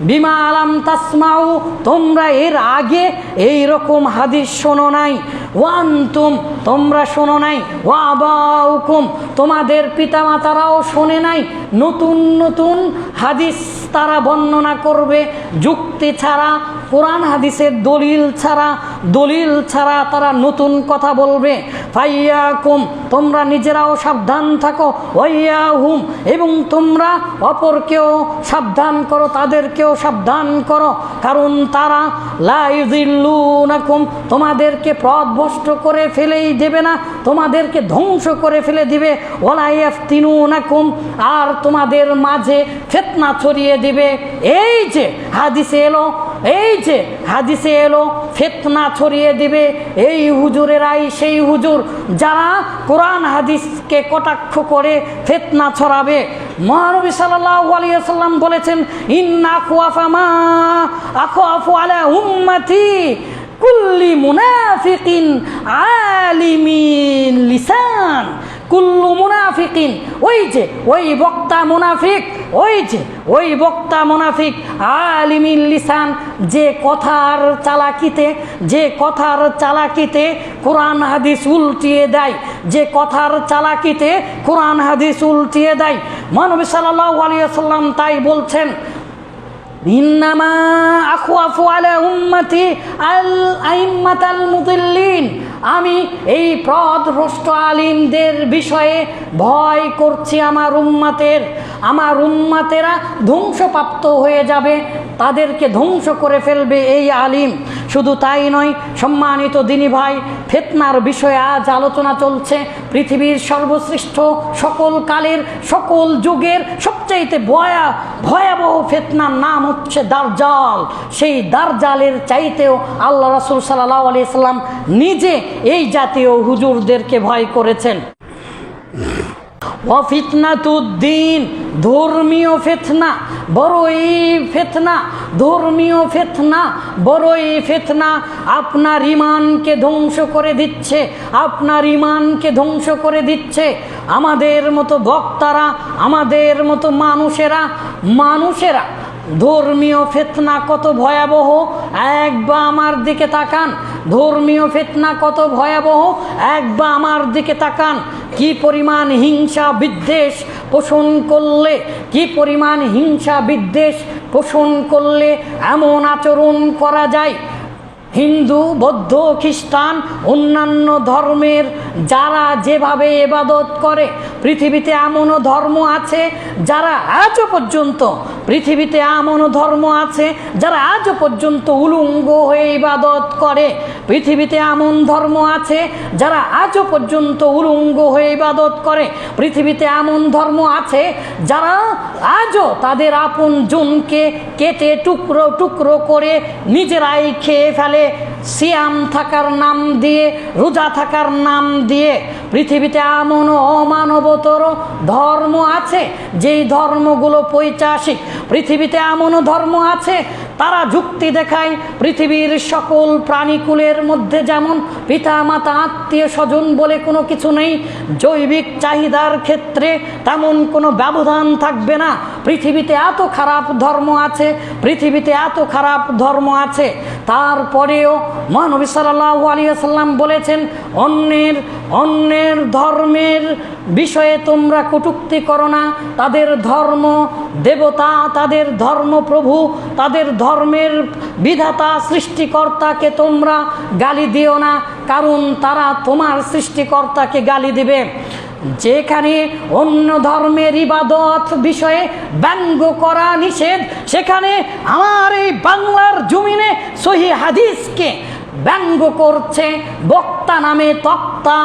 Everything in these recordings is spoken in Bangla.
বিমা আলাম তাসমাউ, তোমরা এর আগে এই রকম হাদিস শোনো নাই। ওয়ান্তুম তোমরা শোনো নাই। ওয়াবাউকুম তোমাদের পিতামাতারাও শোনে নাই। নতুন নতুন হাদিস তারা বর্ণনা করবে। যুক্তি ছাড়া কোরআন হাদিসের দলিল ছাড়া দলিল ছাড়া তারা নতুন কথা বলবে। ফাইয়াকুম, তোমরা নিজেরাও সাবধান থাকো। ওয়াইয়া হুম এবং তোমরা অপরকেও সাবধান করো, তাদেরকেও সাবধান করো। কারণ তারা লাইজিল্লুনাকুম তোমাদেরকে পথভ্রষ্ট করে ফেলেই দেবে না, তোমাদেরকে ধ্বংস করে ফেলে দিবে। ওলাইফ তিনুনাকুম আর তোমাদের মাঝে ফেতনা ছড়িয়ে দিবে। এই যে হাদিসে এলো এই যে হাদিসে এলো, ফেতনা ছড়িয়ে দিবে, এই হুজুরেরাই সেই হুজুর যারা কোরআন হাদিসকে কটাক্ষ করে ফেতনা ছড়াবে। মহানবী সাল্লাম বলেছেন, ইন্না আখাফু আলা কুল্লি লিসান। কুল্লু মুনাফিকিন। ওই যে, ওই বক্তা মুনাফিক, ওই যে, ওই বক্তা মুনাফিক, আলিমিন লিসান, যে কথার চালাকিতে, যে কথার চালাকিতে কোরআন হাদিস উল্টিয়ে দেয়, যে কথার চালাকিতে কোরআন হাদিস উল্টিয়ে দেয়। মানবী সাল্লাল্লাহু আলাইহি সাল্লাম তাই বলছেন, ইন্নামা আখওয়াফু আলা উম্মতি আল আইম্মাতাল মুদিল্লিন। আমি এই প্রদভ্রষ্ট আলিমদের বিষয়ে ভয় করছি আমার উম্মাতের। আমার উম্মাতেরা ধ্বংসপ্রাপ্ত হয়ে যাবে, তাদেরকে ধ্বংস করে ফেলবে এই আলিম। শুধু তাই নয়, সম্মানিত দিনী ভাই, ফেতনার বিষয়ে আজ আলোচনা চলছে পৃথিবীর সর্বশ্রেষ্ঠ সকল কালের, সকল যুগের সবচাইতে ভয়া, ভয়াবহ ফেতনার নাম হচ্ছে দারজাল। সেই দারজালের চাইতেও আল্লাহ রসুল সাল্লাহ আলিয়া নিজে এই জাতীয় হুজুরদেরকে ভয় করেছেন। অফিতনাতুদ্দিন ধর্মীয় ফেতনা, বড়ই ফেতনা, ধর্মীয় ফেতনা, বড়ই ফেতনা। আপনার ইমানকে ধ্বংস করে দিচ্ছে, আপনার ইমানকে ধ্বংস করে দিচ্ছে। আমাদের মতো বক্তারা, আমাদের মতো মানুষেরা মানুষেরা, ধর্মীয় ফেতনা কত ভয়াবহ? একবার আমার দিকে তাকান ধর্মীয় ফেতনা কত ভয়াবহ? একবার আমার দিকে তাকান। কি পরিমাণ হিংসা বিদ্বেষ পোষণ করলে? কি পরিমাণ হিংসা বিদ্বেষ পোষণ করলে এমন আচরণ করা যায়? হিন্দু, বৌদ্ধ, খ্রিস্টান, অন্যান্য ধর্মের যারা যেভাবে এবাদত করে পৃথিবীতে এমনও ধর্ম আছে, যারা আজও পর্যন্ত, পৃথিবীতে এমনও ধর্ম আছে, যারা আজও পর্যন্ত উলঙ্গ হয়ে ইবাদত করে। পৃথিবীতে এমন ধর্ম আছে, যারা আজও পর্যন্ত উলঙ্গ হয়ে ইবাদত করে। পৃথিবীতে এমন ধর্ম আছে, যারা আজও তাদের আপন জনকে কেটে টুকরো টুকরো করে নিজেরাই খেয়ে ফেলে। সিয়াম থাকার নাম দিয়ে, রোজা থাকার নাম দিয়ে, পৃথিবীতে এমন অমানবতর ধর্ম আছে। যেই ধর্মগুলো পৈচাসিক, পৃথিবীতে এমনও ধর্ম আছে, তারা যুক্তি দেখায় পৃথিবীর সকল প্রাণীকুলের মধ্যে যেমন পিতা মাতা আত্মীয় স্বজন বলে কোনো কিছু নেই, জৈবিক চাহিদার ক্ষেত্রে তেমন কোনো ব্যবধান থাকবে না। পৃথিবীতে এত খারাপ ধর্ম আছে, পৃথিবীতে এত খারাপ ধর্ম আছে তারপরেও মহানবী সাল্লাহ আলিয়াল্লাম বলেছেন, অন্যের অন্যের ধর্মের বিষয়ে তোমরা কটুক্তি করো না। তাদের ধর্ম দেবতা, তাদের ধর্মপ্রভু তাদের ধর্মের বিধাতা, সৃষ্টিকর্তাকে তোমরা গালি দিও না, কারণ তারা তোমার সৃষ্টিকর্তাকে গালি দিবে। যেখানে অন্য ধর্মের ইবাদত বিষয়ে ব্যঙ্গ করা নিষেধ, সেখানে আমার এই বাংলার জমিনে সহি হাদিসকে ব্যঙ্গ করছে, বক্তা নামে তক্তা,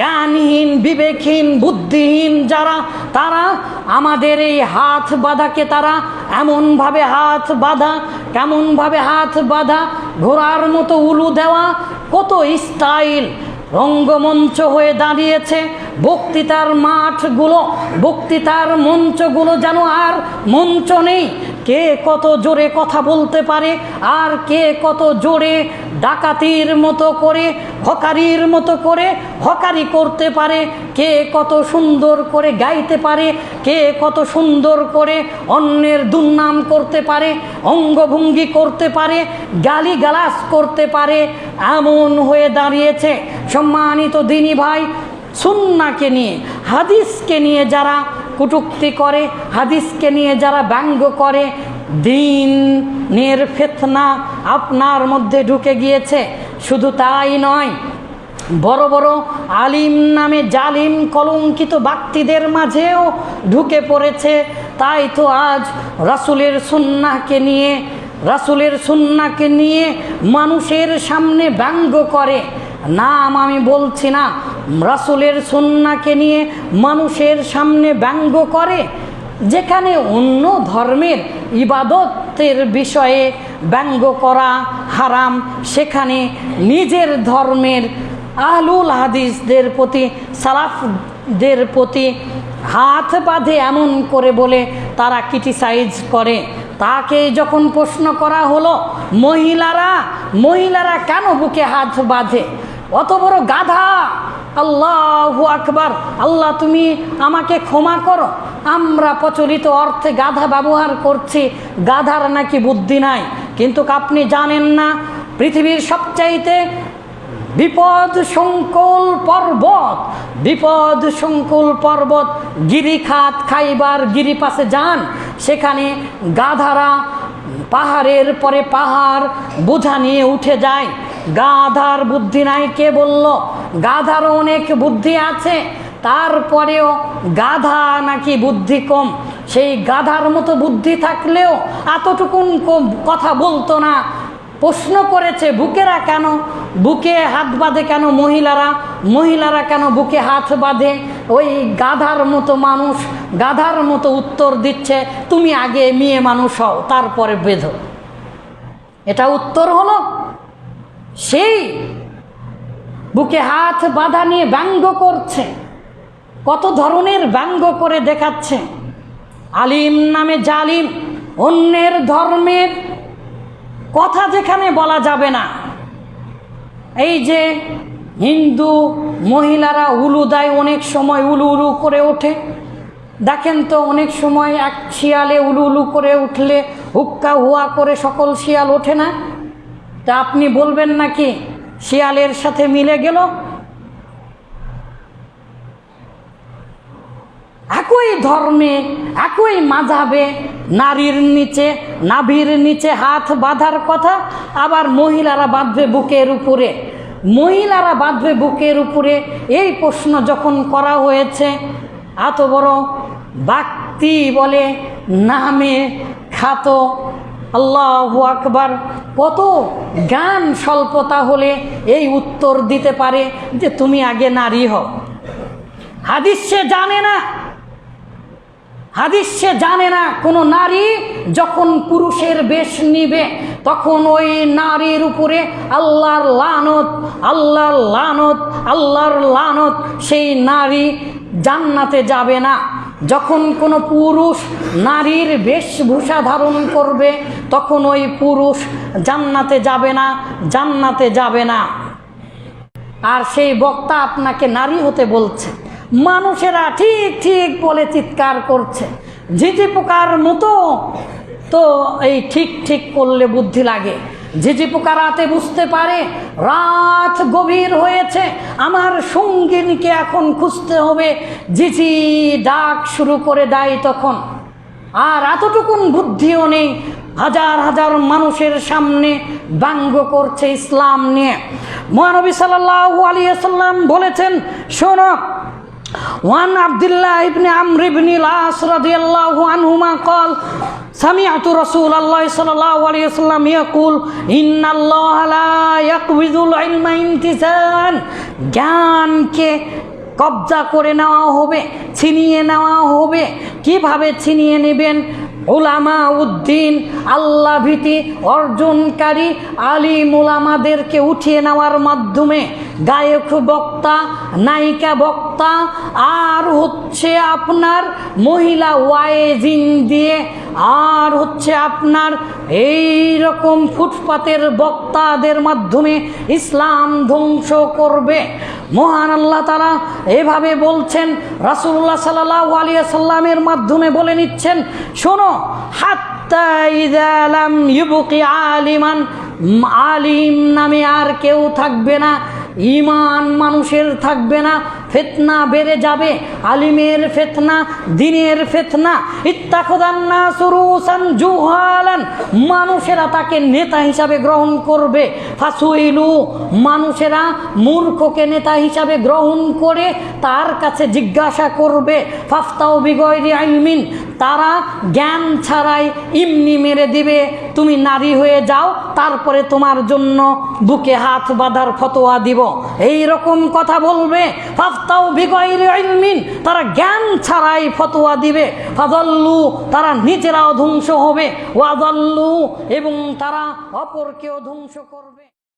জ্ঞানহীন, বিবেকহীন, বুদ্ধিহীন যারা, তারা আমাদের এই হাত বাঁধাকে তারা এমনভাবে হাত বাঁধা, কেমনভাবে হাত বাঁধা, ঘোড়ার মতো উলু দেওয়া, কত স্টাইল রঙ্গমঞ্চ হয়ে দাঁড়িয়েছে। বক্তৃতার মাঠগুলো, বক্তৃতার মঞ্চগুলো যেন আর মঞ্চ নেই। কে কত জোরে কথা বলতে পারে, আর কে কত জোরে ডাকাতির মতো করে, হকারির মতো করে হকারি করতে পারে, কে কত সুন্দর করে গাইতে পারে, কে কত সুন্দর করে অন্যের দুর্নাম করতে পারে, অঙ্গভঙ্গি করতে পারে, গালিগালাজ করতে পারে, এমন হয়ে দাঁড়িয়েছে সম্মানিত দিনী ভাই সুন্নাকে নিয়ে, হাদিসকে নিয়ে যারা কটুক্তি করে, হাদিসকে নিয়ে যারা ব্যঙ্গ করে দিনের ফেতনা আপনার মধ্যে ঢুকে গিয়েছে। শুধু তাই নয়, বড় বড় আলিম নামে জালিম কলঙ্কিত ব্যক্তিদের মাঝেও ঢুকে পড়েছে। তাই তো আজ রাসুলের সুন্নাকে নিয়ে, রাসুলের সুন্নাকে নিয়ে মানুষের সামনে ব্যঙ্গ করে। নাম আমি বলছি না। রাসুলের সুন্নাকে নিয়ে মানুষের সামনে ব্যঙ্গ করে, যেখানে অন্য ধর্মের ইবাদতের বিষয়ে ব্যঙ্গ করা হারাম, সেখানে নিজের ধর্মের আহলুল হাদিসদের প্রতি, সালাফদের প্রতি হাত বাঁধে এমন করে বলে তারা ক্রিটিসাইজ করে। তাকে যখন প্রশ্ন করা হলো, মহিলারা মহিলারা কেন বুকে হাত বাঁধে? অত বড় গাধা। আল্লাহ আকবার। আল্লাহ, তুমি আমাকে ক্ষমা করো। আমরা প্রচলিত অর্থে গাধা ব্যবহার করছি। গাধার নাকি বুদ্ধি নাই। কিন্তু আপনি জানেন না, পৃথিবীর সবচাইতে বিপদ সংকুল পর্বত। বিপদ সংকুল পর্বত গিরিখাত খাইবার গিরিপাশে যান। সেখানে গাধারা পাহাড়ের পরে পাহাড় বোঝা নিয়ে উঠে যায়। গাধার বুদ্ধি নাই, কে বলল? গাধারও অনেক বুদ্ধি আছে, তারপরেও গাধা নাকি বুদ্ধি কম। সেই গাধার মতো বুদ্ধি থাকলেও এতটুকুন কথা বলতো না। প্রশ্ন করেছে, বুকেরা কেন? বুকে হাত বাঁধে কেন মহিলারা? মহিলারা কেন বুকে হাত বাঁধে? ওই গাধার মতো মানুষ, গাধার মতো উত্তর দিচ্ছে, তুমি আগে মেয়ে মানুষ হও, তারপরে বেঁধো। এটা উত্তর হলো সেই বুকে হাত বাঁধা নিয়ে ব্যঙ্গ করছে, কত ধরনের ব্যঙ্গ করে দেখাচ্ছে। আলিম নামে জালিম, অন্যের ধর্মের কথা যেখানে বলা যাবে না। এই যে হিন্দু মহিলারা উলু দেয় অনেক সময় উলু উলু করে ওঠে, দেখেন তো অনেক সময় এক শিয়ালে উলু উলু করে উঠলে হুক্কা হুয়া করে সকল শিয়াল ওঠে না? তা আপনি বলবেন নাকি? শিয়ালের সাথে মিলে গেল? একই ধর্মে, একই মাঝাবে, নারীর নিচে, নাভির নিচে হাত বাঁধার কথা, আবার মহিলারা বাঁধবে বুকের উপরে। মহিলারা বাঁধবে বুকের উপরে, এই প্রশ্ন যখন করা হয়েছে, এত বড় বাক্তি বলে নামে খাত আল্লাহ আকবার। কত জ্ঞান স্বল্পতা হলে এই উত্তর দিতে পারে যে তুমি আগে নারী হও। হাদিস সে জানে না। হাদিস সে জানে না, কোনো নারী যখন পুরুষের বেশ নিবে, তখন ওই নারীর উপরে আল্লাহর লানত আল্লাহর লানত আল্লাহর লানত, সেই নারী জান্নাতে যাবে না। যখন কোনো পুরুষ নারীর বেশভূষা ধারণ করবে, তখন ওই পুরুষ জান্নাতে যাবে না, জান্নাতে যাবে না। আর সেই বক্তা আপনাকে নারী হতে বলছে। মানুষেরা ঠিক ঠিক বলে চিৎকার করছে। ঝিঝি পোকার মতো তো এই ঠিক ঠিক করলে বুদ্ধি লাগে। ঝিঝি পোকা রাতে বুঝতে পারে, রাত গভীর হয়েছে, আমার সঙ্গিনীকে এখন খুঁজতে হবে। ঝিঝি ডাক শুরু করে দেয় তখন। আর এতটুকুন বুদ্ধিও নেই, হাজার হাজার মানুষের সামনে ব্যঙ্গ করছে ইসলাম নিয়ে। মহানবী সাল্লাহ আলিয়াল্লাম বলেছেন, শোনো ওয়ান আবদুল্লাহ ইবনে আমর ইবনে লাস রাদিয়াল্লাহু আনহুমা قال سمعت رسول الله صلى الله عليه وسلم يقول إن الله لا يقبض العلم انتزاعا জ্ঞানকে কবজা করে নেওয়া হবে ছিনিয়ে নেওয়া হবে কিভাবে ছিনিয়ে নেবেন উলামা উদ্দিন, আল্লাহ ভীতি অর্জনকারী আলিম উলামাদেরকে উঠিয়ে নেওয়ার মাধ্যমে গায়ক বক্তা, নায়িকা বক্তা, আর হচ্ছে আপনার মহিলা ওয়াইজিং দিয়ে, আর হচ্ছে আপনার এই রকম ফুটপাতের বক্তাদের মাধ্যমে ইসলাম ধ্বংস করবে। মহান আল্লাহ তারা এভাবে বলছেন রাসুল্লাহ সাল্লাহ আলিয়া সাল্লামের মাধ্যমে বলে নিচ্ছেন, শোনো ইবুকি আলিমান, আলিম নামে আর কেউ থাকবে না ইমান মানুষের থাকবে না ফেতনা বেড়ে যাবে, আলিমের ফেতনা, দিনের ফেতনা। ইত্তাখদান্না সুরুসান জুহালান। মানুষেরা তাকে নেতা হিসাবে গ্রহণ করবে। ফাসুইলু, মানুষেরা মূর্খকে নেতা হিসাবে গ্রহণ করে তার কাছে জিজ্ঞাসা করবে। ফাফতাও বিগয়রি আইলমিন তারা জ্ঞান ছাড়াই ইমনি মেরে দিবে। তুমি নারী হয়ে যাও, তারপরে তোমার জন্য বুকে হাত বাঁধার ফতোয়া দিব। এই রকম কথা বলবে। ফাফতাও বিগয়রি আইলমিন তারা জ্ঞান ছাড়াই ফতোয়া দিবে। ফাদল্লু তারা নিজেরাও ধ্বংস হবে। ওয়াজল্লু এবং তারা অপরকেও ধ্বংস করবে।